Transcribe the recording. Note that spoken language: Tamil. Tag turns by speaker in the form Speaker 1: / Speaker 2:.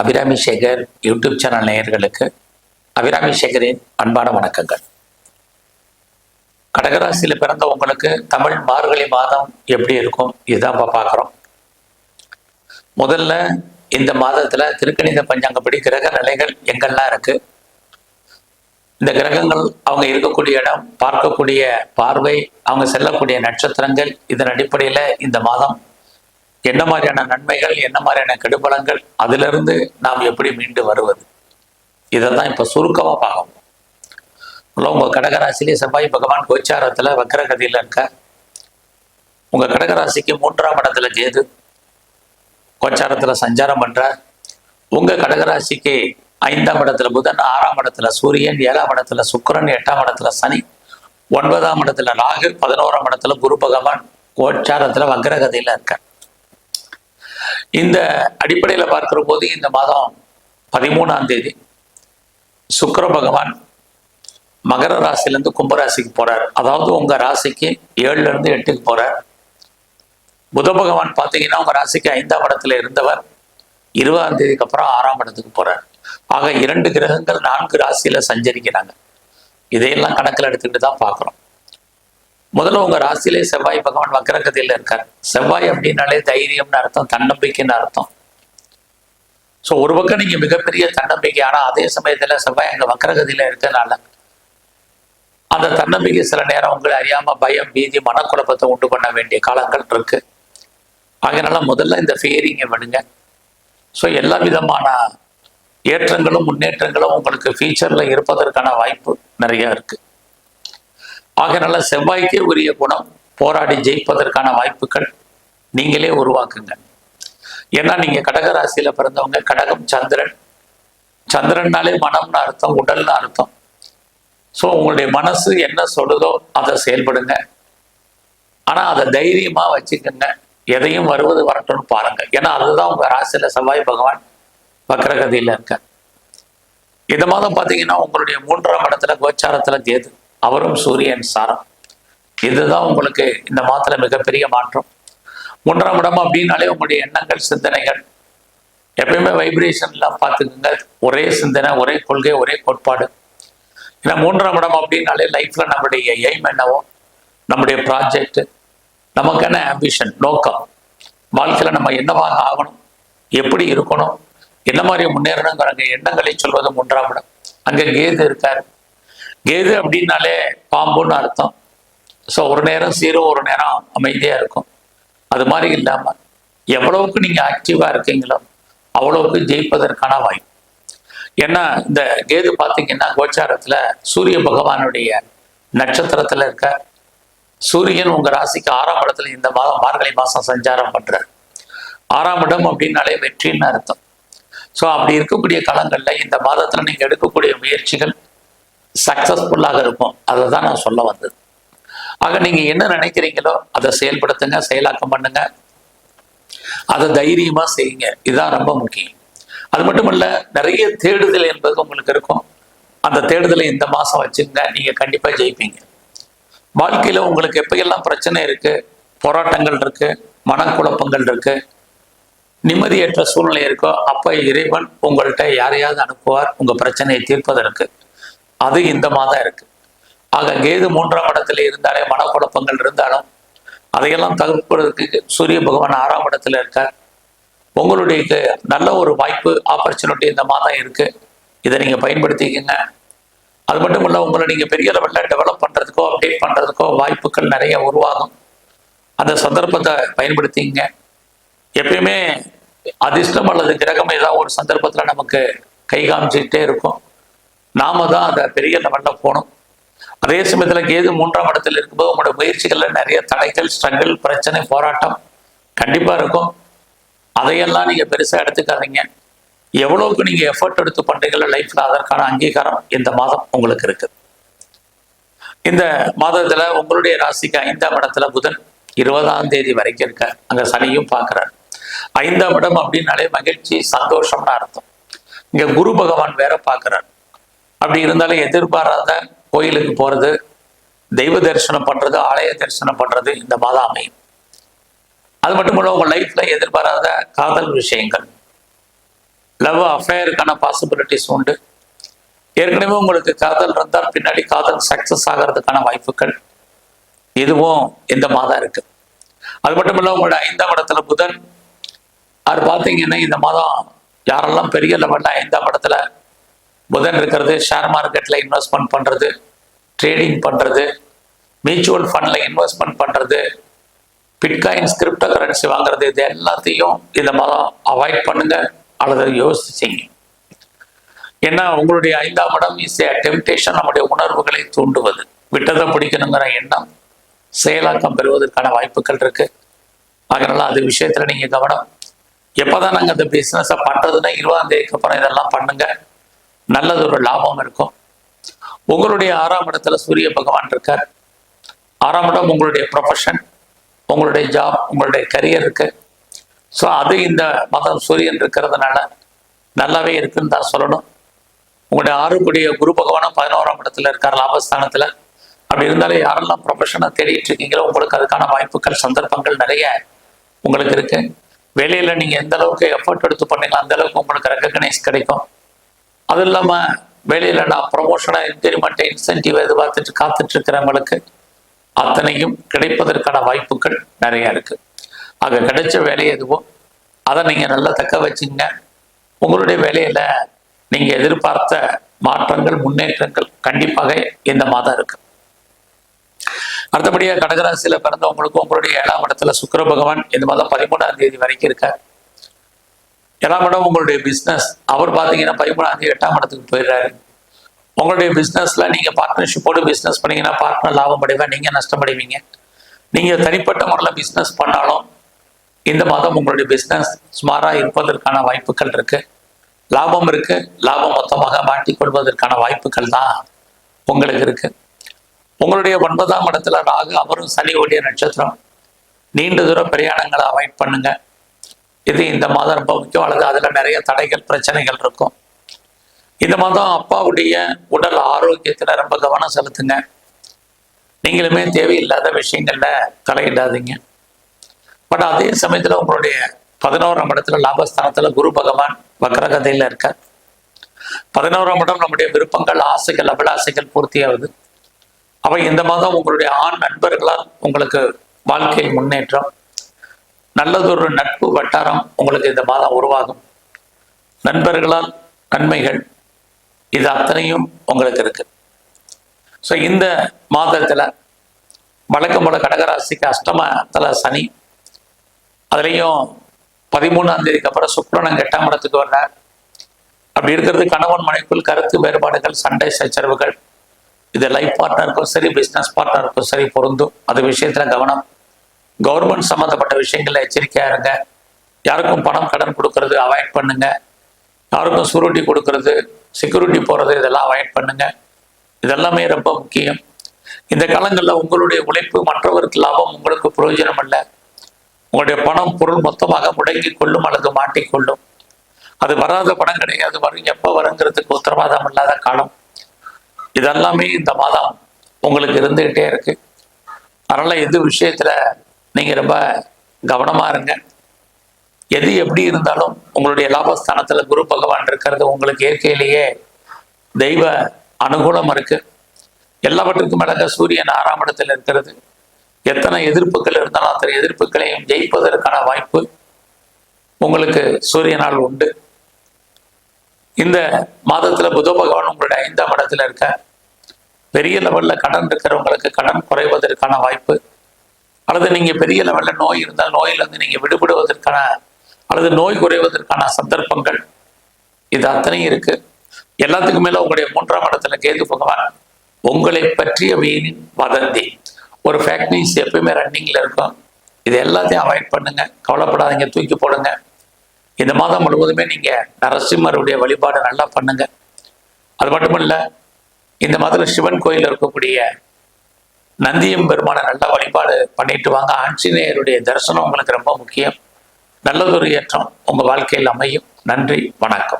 Speaker 1: அபிராமி சேகர் யூடியூப் சேனல் நேயர்களுக்கு அபிராமி சேகரின் அன்பான வணக்கங்கள். கடகராசியில் பிறந்த உங்களுக்கு தமிழ் மார்கழி மாதம் எப்படி இருக்கும்? இதுதான் இப்போ பார்க்குறோம். முதல்ல இந்த மாதத்தில் திருக்கணித பஞ்சாங்கப்படி கிரக நிலைகள் எங்கெல்லாம் இருக்கு? இந்த கிரகங்கள் அவங்க இருக்கக்கூடிய இடம் பார்க்கக்கூடிய பார்வை அவங்க செல்லக்கூடிய நட்சத்திரங்கள் இதன் அடிப்படையில் இந்த மாதம் என்ன மாதிரியான நன்மைகள் என்ன மாதிரியான கெடுபலங்கள் அதிலிருந்து நாம் எப்படி மீண்டு வருவது? இதை தான் இப்போ சுருக்கமாக பார்க்கணும். உங்கள் கடகராசிலே செவ்வாய் பகவான் கோச்சாரத்தில் வக்கரகதியில் இருக்க. உங்கள் கடகராசிக்கு மூன்றாம் இடத்துல கேது. கோச்சாரத்தில் சஞ்சாரம் பண்ணுறார் உங்கள் கடகராசிக்கு ஐந்தாம் இடத்துல புதன் ஆறாம் இடத்துல சூரியன் ஏழாம் இடத்துல சுக்கரன் எட்டாம் இடத்துல சனி ஒன்பதாம் இடத்துல ராகு பதினோராம் இடத்துல குரு பகவான் கோச்சாரத்தில் வக்கரகதியில் இருக்கார். இந்த அடிப்படையில் பார்க்கிற போது இந்த மாதம் பதிமூணாம் தேதி சுக்கர பகவான் மகர ராசிலேருந்து கும்பராசிக்கு போகிறார் அதாவது உங்கள் ராசிக்கு ஏழுல இருந்து எட்டுக்கு போகிறார் புத பகவான் பார்த்தீங்கன்னா உங்கள் ராசிக்கு ஐந்தாம் இடத்துல இருந்தவர். இருபதாம் தேதிக்கு அப்புறம் ஆறாம் இடத்துக்கு போறார். ஆக இரண்டு கிரகங்கள் நான்கு ராசியில சஞ்சரிக்கிறாங்க. இதையெல்லாம் கணக்கில் எடுத்துக்கிட்டு தான் பார்க்குறோம். முதல்ல உங்க ராசியிலே செவ்வாய் பகவான் வக்கரகதியில் இருக்கார். செவ்வாய் அப்படின்னாலே தைரியம்னு அர்த்தம் தன்னம்பிக்கைன்னு அர்த்தம். ஸோ ஒரு பக்கம் நீங்க மிகப்பெரிய தன்னம்பிக்கை ஆனால் அதே சமயத்துல செவ்வாய் அங்கே வக்கரகதியில் இருக்கனால அந்த தன்னம்பிக்கை சில நேரம் உங்களை அறியாம பயம் பீதி மனக்குழப்பத்தை உண்டு பண்ண வேண்டிய காலங்கள் இருக்கு. அதனால முதல்ல இந்த ஃபேரிங்கை விடுங்க. ஸோ எல்லா விதமான ஏற்றங்களும் முன்னேற்றங்களும் உங்களுக்கு ஃபியூச்சர்ல இருப்பதற்கான வாய்ப்பு நிறைய இருக்கு. ஆகையினால செவ்வாய்க்கே உரிய குணம் போராடி ஜெயிப்பதற்கான வாய்ப்புகள் நீங்களே உருவாக்குங்க. ஏன்னா நீங்க கடக ராசியில பிறந்தவங்க கடகம் சந்திரன். சந்திரன்னாலே மனம்னு அர்த்தம் உடல்னு அர்த்தம். ஸோ உங்களுடைய மனசு என்ன சொல்லுதோ அதை செயல்படுங்க. ஆனால் அதை தைரியமாக வச்சுக்கோங்க. எதையும் வருவது வரட்டும்னு பாருங்க. ஏன்னா அதுதான் உங்கள் ராசியில் செவ்வாய் பகவான் வக்கரகதியில் இருக்க இந்த மாதம் பார்த்தீங்கன்னா உங்களுடைய மூன்றாம் இடத்துல கோச்சாரத்தில் கேது. அவரும் சூரியன் சாரம். இதுதான் உங்களுக்கு இந்த மாதத்தில் மிகப்பெரிய மாற்றம். மூன்றாம் இடம் அப்படின்னாலே உங்களுடைய எண்ணங்கள் சிந்தனைகள். எப்பயுமே வைப்ரேஷன்லாம் பார்த்துக்குங்க. ஒரே சிந்தனை ஒரே கொள்கை ஒரே கோட்பாடு. ஏன்னா மூன்றாம் இடம் அப்படின்னாலே லைஃப்ல நம்முடைய எய்ம் என்னவோ நம்முடைய ப்ராஜெக்ட் நமக்கான ஆம்பிஷன் நோக்கம். வாழ்க்கையில நம்ம என்னவாக ஆகணும் எப்படி இருக்கணும் என்ன மாதிரி முன்னேறணுங்கிற எண்ணங்களை சொல்வது மூன்றாம் இடம். அங்கே கேது இருக்காரு. கேது அப்படின்னாலே பாம்புன்னு அர்த்தம். ஸோ ஒரு நேரம் சீரோ ஒரு நேரம் அமைதியாக இருக்கும். அது மாதிரி இல்லாமல் எவ்வளவுக்கு நீங்க ஆக்டிவா இருக்கீங்களோ அவ்வளவுக்கு ஜெயிப்பதற்கான வாய்ப்பு. ஏன்னா இந்த கேது பார்த்தீங்கன்னா கோச்சாரத்துல சூரிய பகவானுடைய நட்சத்திரத்தில் இருக்க சூரியன் உங்கள் ராசிக்கு ஆறாம் இடத்துல இந்த மாதம் மார்கழி மாதம் சஞ்சாரம் பண்ணுறார் ஆறாம் இடம் அப்படின்னாலே வெற்றின்னு அர்த்தம். ஸோ அப்படி இருக்கக்கூடிய காலங்களில் இந்த மாதத்தில் நீங்கள் எடுக்கக்கூடிய முயற்சிகள் சக்சஸ்ஃபுல்லாக இருக்கும். அதை தான் நான் சொல்ல வந்தது. ஆக நீங்க என்ன நினைக்கிறீங்களோ அதை செயல்படுத்துங்க செயலாக்கம் பண்ணுங்க. அதை தைரியமா செய்யுங்க. இதுதான் ரொம்ப முக்கியம். அது மட்டும் இல்ல நிறைய தேடுதல் என்பது உங்களுக்கு இருக்கும். அந்த தேடுதலை இந்த மாசம் வச்சுங்க நீங்க கண்டிப்பா ஜெயிப்பீங்க. வாழ்க்கையில உங்களுக்கு எப்பயெல்லாம் பிரச்சனை இருக்கு போராட்டங்கள் இருக்கு மனக்குழப்பங்கள் இருக்கு நிம்மதியற்ற சூழ்நிலை இருக்கோ அப்ப இறைவன் உங்கள்கிட்ட யாரையாவது அனுப்புவார் உங்க பிரச்சனையை தீர்ப்பதற்கு. அது இந்த மாதம் இருக்கு. ஆக கேது மூன்றாம் இடத்துல இருந்தாலே மனக்குழப்பங்கள் இருந்தாலும் அதையெல்லாம் தவிர்ப்பதற்கு சூரிய பகவான் ஆறாம் இடத்துல இருக்கார். உங்களுடைய நல்ல ஒரு வாய்ப்பு ஆப்பர்ச்சுனிட்டி இந்த மாதம் இருக்கு. இதை நீங்க பயன்படுத்திக்கங்க. அது மட்டும் இல்லை உங்களை நீங்க பெரிய லெவலில் டெவலப் பண்றதுக்கோ அப்டேட் பண்றதுக்கோ வாய்ப்புகள் நிறைய உருவாகும். அந்த சந்தர்ப்பத்தை பயன்படுத்திங்க. எப்பயுமே அதிர்ஷ்டம் அல்லது கிரகம் ஏதாவது ஒரு சந்தர்ப்பத்தில் நமக்கு கை காமிச்சுக்கிட்டே இருக்கும். நாம தான் அதை பெரிய லெவல்ல போகணும். அதே சமயத்துல கேது மூன்றாம் இடத்துல இருக்கும்போது உங்களோட முயற்சிகள்ல நிறைய தடைகள் ஸ்ட்ரகிள் பிரச்சனை போராட்டம் கண்டிப்பா இருக்கும். அதையெல்லாம் நீங்க பெருசா எடுத்துக்காதீங்க. எவ்வளவுக்கு நீங்க எஃபர்ட் எடுத்து பண்றீங்களோ லைஃப்ல அதற்கான அங்கீகாரம் இந்த மாதம் உங்களுக்கு இருக்கு இந்த மாதத்துல உங்களுடைய ராசிக்கு ஐந்தாம் இடத்துல புதன் இருபதாம் தேதி வரைக்கும் இருக்க அங்க சனியும் பார்க்கிறார். ஐந்தாம் இடம் அப்படின்னாலே மகிழ்ச்சி சந்தோஷம்னு அர்த்தம். இங்க குரு பகவான் வேற பார்க்கிறார். அப்படி இருந்தாலும் எதிர்பாராத கோயிலுக்கு போறது தெய்வ தரிசனம் பண்றது ஆலய தரிசனம் பண்றது இந்த மாதம் அமையும். அது மட்டும் இல்ல உங்க லைஃப்ல எதிர்பாராத காதல் விஷயங்கள். லவ் அஃபேருக்கான பாசிபிலிட்டிஸ் உண்டு. ஏற்கனவே உங்களுக்கு காதல் இருந்தால் பின்னாடி காதல் சக்சஸ் ஆகிறதுக்கான வாய்ப்புகள் இதுவும் இந்த மாதம் இருக்கு. அது மட்டும் இல்ல உங்களோட ஐந்தாம் இடத்துல புதன். அது பார்த்தீங்கன்னா இந்த மாதம் யாரெல்லாம் பெரிய லெவலில் ஐந்தாம் இடத்துல புதன் இருக்கிறது ஷேர் மார்க்கெட்டில் இன்வெஸ்ட்மெண்ட் பண்ணுறது ட்ரேடிங் பண்ணுறது மியூச்சுவல் ஃபண்டில் இன்வெஸ்ட்மெண்ட் பண்ணுறது பிட்காயின்ஸ் கிரிப்டோ கரன்சி வாங்குறது இது எல்லாத்தையும் இந்த மாதம் அவாய்ட் பண்ணுங்க அல்லது யோசிச்சு செய்யுங்க ஏன்னா உங்களுடைய ஐந்தாம் இடம் இஸ் ஏ டெம்டேஷன் நம்முடைய உணர்வுகளை தூண்டுவது. விட்டதை பிடிக்கணுங்கிற எண்ணம் செயலாக்கம் பெறுவதற்கான வாய்ப்புகள் இருக்கு. அதனால அது விஷயத்துல நீங்க கவனம். எப்பதான் நாங்கள் அந்த பிசினஸை பண்றதுன்னா இருபதாம் தேதிக்கு அப்புறம் இதெல்லாம் பண்ணுங்க. நல்லது ஒரு லாபம் இருக்கும். உங்களுடைய ஆறாம் இடத்துல சூரிய பகவான் இருக்கார். ஆறாம் இடம் உங்களுடைய ப்ரொஃபஷன் உங்களுடைய ஜாப் உங்களுடைய கரியர் இருக்கு. ஸோ அது இந்த மதம் சூரியன் இருக்கிறதுனால நல்லாவே இருக்குன்னு தான் சொல்லணும். உங்களுடைய ஆறுக்குடிய குரு பகவானும் பதினோராம் இடத்துல இருக்கார் லாபஸ்தானத்தில். அப்படி இருந்தாலும் யாரெல்லாம் ப்ரொஃபஷனாக தேடிட்டு இருக்கீங்களோ உங்களுக்கு அதுக்கான வாய்ப்புகள் சந்தர்ப்பங்கள் நிறைய உங்களுக்கு இருக்கு. வேலையில் நீங்கள் எந்த அளவுக்கு எஃபர்ட் எடுத்து பண்ணீங்களோ அந்த அளவுக்கு உங்களுக்கு ரெக்கக்னைஸ் கிடைக்கும். அது இல்லாம வேலையில நான் ப்ரொமோஷனை இன்க்ரிமெண்ட் இன்சென்டிவ் எதிர்பார்த்துட்டு காத்துட்டு இருக்கிறவங்களுக்கு அத்தனையும் கிடைப்பதற்கான வாய்ப்புகள் நிறைய இருக்கு. அங்கே கிடைச்ச வேலை எதுவோ அதை நீங்க நல்லா தக்க வச்சுங்க. உங்களுடைய வேலையில நீங்க எதிர்பார்த்த மாற்றங்கள் முன்னேற்றங்கள் கண்டிப்பாக இந்த மாதம் இருக்கு. அடுத்தபடியாக கடகராசியில பிறந்தவங்களுக்கு உங்களுடைய ஏழாம் இடத்துல சுக்கர பகவான் இந்த மாதம் பதிமூணாம் தேதி வரைக்கும் இருக்கார். ஏழாம் இடம் உங்களுடைய பிஸ்னஸ் அவர் பார்த்தீங்கன்னா பதிமூணாம் எட்டாம் இடத்துக்கு போயிடுறாரு. உங்களுடைய பிஸ்னஸில் நீங்கள் பார்ட்னர்ஷிப்போடு பிஸ்னஸ் பண்ணீங்கன்னா பார்ட்னர் லாபம் அடைவா நீங்கள் நஷ்டமடைவீங்க நீங்கள் தனிப்பட்ட முறையில் பிஸ்னஸ் பண்ணாலும் இந்த மாதம் உங்களுடைய பிஸ்னஸ் சுமாராக இருப்பதற்கான வாய்ப்புகள் இருக்குது லாபம் இருக்குது லாபம் மொத்தமாக மாட்டிக்கொள்வதற்கான வாய்ப்புகள் தான் உங்களுக்கு இருக்குது உங்களுடைய ஒன்பதாம் இடத்துல ராகு அவரும் சனி ஓடிய நட்சத்திரம். நீண்ட தூர பிரயாணங்களை அவாய்ட் பண்ணுங்கள் இது இந்த மாதம் ரொம்ப முக்கியம் அல்லது அதில் நிறைய தடைகள் பிரச்சனைகள் இருக்கும். இந்த மாதம் அப்பாவுடைய உடல் ஆரோக்கியத்தில் ரொம்ப கவனம் செலுத்துங்க. நீங்களுமே தேவையில்லாத விஷயங்களில் தலையிடாதீங்க பட் அதே சமயத்தில் உங்களுடைய பதினோராம் இடத்துல லாபஸ்தானத்தில் குரு பகவான் வக்ரகதையில் இருக்கார். பதினோராம் இடம் நம்முடைய விருப்பங்கள் ஆசைகள் அபிலாசைகள் பூர்த்தியாகுது. அப்ப இந்த மாதம் உங்களுடைய ஆண் நண்பர்களால் உங்களுக்கு வாழ்க்கையில் முன்னேற்றம் நல்லதொரு நட்பு வட்டாரம் உங்களுக்கு இந்த மாதம் உருவாகும். நண்பர்களால் நன்மைகள் இது அத்தனையும் உங்களுக்கு இருக்கு. ஸோ இந்த மாதத்துல வழக்கம் போல கடகராசிக்கு அஷ்டமத்தில் சனி அதுலேயும் பதிமூணாம் தேதிக்கு அப்புறம் சுக்ரனம் எட்டாம் இடத்துக்கு வர்றார். அப்படி இருக்கிறது கணவன் மனைக்குள் கருத்து வேறுபாடுகள் சண்டை சச்சரவுகள். இது லைஃப் பார்ட்னருக்கும் சரி பிஸ்னஸ் பார்ட்னருக்கும் சரி பொருந்தும். அது விஷயத்துல கவனம் கவர்மெண்ட் சம்மந்தப்பட்ட விஷயங்களில் எச்சரிக்கையாக இருங்க. யாருக்கும் பணம் கடன் கொடுக்கறது அவாய்ட் பண்ணுங்க. யாருக்கும் சுருட்டி கொடுக்கறது செக்யூரிட்டி போகிறது இதெல்லாம் அவாய்ட் பண்ணுங்க. இதெல்லாமே ரொம்ப முக்கியம். இந்த காலங்களில் உங்களுடைய உழைப்பு மற்றவருக்கு லாபம் உங்களுக்கு பிரயோஜனம் அல்ல உங்களுடைய பணம் பொருள் மொத்தமாக முடங்கி கொள்ளும் அல்லது மாட்டிக்கொள்ளும். அது வராத பணம் கிடையாது. வரும் எப்போ வருங்கிறதுக்கு உத்தரவாதம் இல்லாத காலம். இதெல்லாமே இந்த மாதம் உங்களுக்கு இருந்துகிட்டே இருக்கு. அதனால எது விஷயத்துல நீங்க ரொம்ப கவனமா இருங்க. எது எப்படி இருந்தாலும் உங்களுடைய லாபஸ்தானத்துல குரு பகவான் இருக்கிறது உங்களுக்கு இயற்கையிலேயே தெய்வ அனுகூலம் இருக்கு. எல்லாவற்றுக்கும் மேலாக சூரியன் ஆறாம் இடத்துல இருக்கிறது. எத்தனை எதிர்ப்புகள் இருந்தாலும் அத்தனை எதிர்ப்புகளையும் ஜெயிப்பதற்கான வாய்ப்பு உங்களுக்கு சூரியனால் உண்டு. இந்த மாதத்துல புத பகவான் உங்களுடைய ஐந்தாம் இடத்துல இருக்க பெரிய லெவல்ல கடன் இருக்கிறவங்களுக்கு கடன் குறைவதற்கான வாய்ப்பு. அல்லது நீங்கள் பெரிய லெவலில் நோய் இருந்தால் நோயிலிருந்து நீங்கள் விடுபடுவதற்கான அல்லது நோய் குறைவதற்கான சந்தர்ப்பங்கள் இது அத்தனையும் இருக்கு. எல்லாத்துக்கும் மேல உங்களுடைய மூன்றாம் இடத்துல கேது பகவான் உங்களை பற்றிய வீணின் வதந்தி. ஒரு ஃபேக்ட்ரிஸ் நியூஸ் எப்பயுமே ரன்னிங்ல இருக்கும். இது எல்லாத்தையும் அவாய்ட் பண்ணுங்க. கவலைப்படாதீங்க. தூக்கி போடுங்க. இந்த மாதம் முழுவதுமே நீங்க நரசிம்மருடைய வழிபாடு நல்லா பண்ணுங்க. அது மட்டும் இல்லை இந்த மாதத்துல சிவன் கோயில் இருக்கக்கூடிய நந்தியம் பெருமான நல்ல வழிபாடு பண்ணிட்டு வாங்க. ஆஞ்சநேயருடைய தரிசனம் உங்களுக்கு ரொம்ப முக்கியம். நல்லதொரு ஏற்றம் உங்க வாழ்க்கையில் அமையும். நன்றி வணக்கம்.